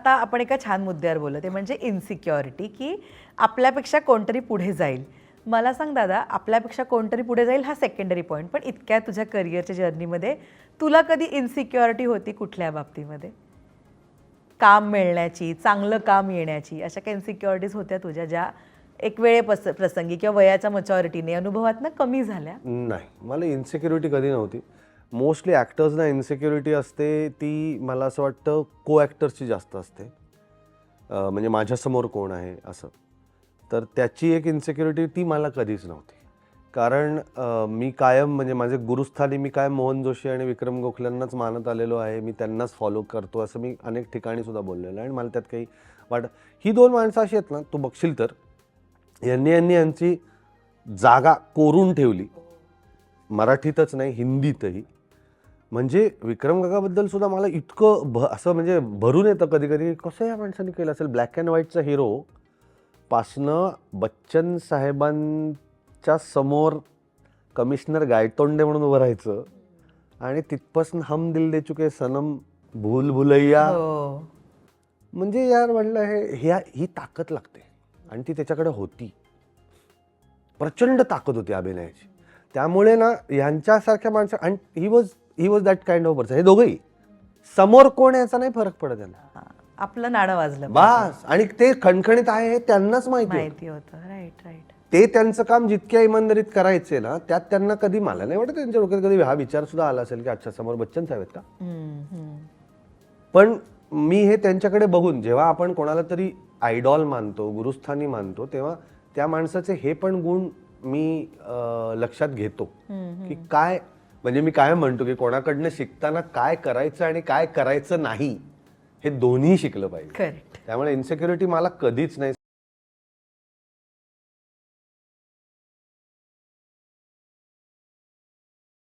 आता आपण एका छान मुद्द्यावर बोललो ते म्हणजे इन्सिक्युरिटी की आपल्यापेक्षा कोणतरी पुढे जाईल. मला सांग दादा आपल्यापेक्षा कोणतरी पुढे जाईल हा सेकंडरी पॉईंट पण इतक्या तुझ्या करिअरच्या जर्नीमध्ये तुला कधी इन्सिक्युरिटी होती कुठल्या बाबतीमध्ये? काम मिळण्याची चांगलं काम येण्याची अशा काही इन्सिक्युरिटीज होत्या तुझ्या ज्या एक वेळे पस प्रसंगी किंवा वयाच्या मच्युरिटीने अनुभवातनं कमी झाल्या? नाही मला इन्सिक्युरिटी कधी नव्हती. मोस्टली ॲक्टर्सना इन्सिक्युरिटी असते ती मला असं वाटतं को ॲक्टर्सची जास्त असते. म्हणजे माझ्यासमोर कोण आहे असं. तर त्याची एक इन्सिक्युरिटी ती मला कधीच नव्हती. कारण मी कायम म्हणजे माझे गुरुस्थानी मी कायम मोहन जोशी आणि विक्रम गोखल्यांनाच मानत आलेलो आहे मी त्यांनाच फॉलो करतो असं मी अनेक ठिकाणी सुद्धा बोललेलो आहे आणि मला त्यात काही वाट ही दोन माणसं अशी आहेत ना तू बघशील तर यांनी यांनी यांची जागा कोरून ठेवली. मराठीतच नाही हिंदीतही. म्हणजे विक्रम काकाबद्दल सुद्धा मला इतकं भ असं म्हणजे भरून येतं कधी कधी कसं या माणसाने केलं असेल? ब्लॅक अँड व्हाईटचा हिरो पासनं बच्चन साहेबांच्या समोर कमिशनर गायतोंडे म्हणून उभं राहायचं आणि तिथपासून हम दिल दे चुके सनम भूल भुलैया. हो. म्हणजे यार म्हणलं हे ह्या ही ताकद लागते आणि ती त्याच्याकडे होती. प्रचंड ताकद होती अभिनयाची. त्यामुळे ना यांच्यासारख्या माणसं आणि he was he was that kind of person हे दोघंही. समोर कोण याचा नाही फरक पडत त्यांना. आपलं नाणं वाजलं बस. आणि ते खणखणीत आहे हे त्यांनाच माहिती होतं. माहिती होतं. राईट राईट ते त्यांचं काम जितक्या इमानदारीत करायचे ना त्यात त्यांना कधी मला नाही वाटत त्यांच्या डोक्यात कधी हा विचार सुद्धा आला असेल की अच्छा समोर बच्चन साहेब आहेत का? पण मी हे त्यांच्याकडे बघून जेव्हा आपण कोणाला तरी आयडॉल मानतो गुरुस्थानी मानतो तेव्हा त्या माणसाचे हे पण गुण मी अं, लक्षात घेतो. की काय म्हणजे मी काय म्हणतो की कोणाकडनं शिकताना काय करायचं आणि काय करायचं नाही हे दोन्ही शिकलं पाहिजे. करेक्ट त्यामुळे इन्सिक्युरिटी मला कधीच नाही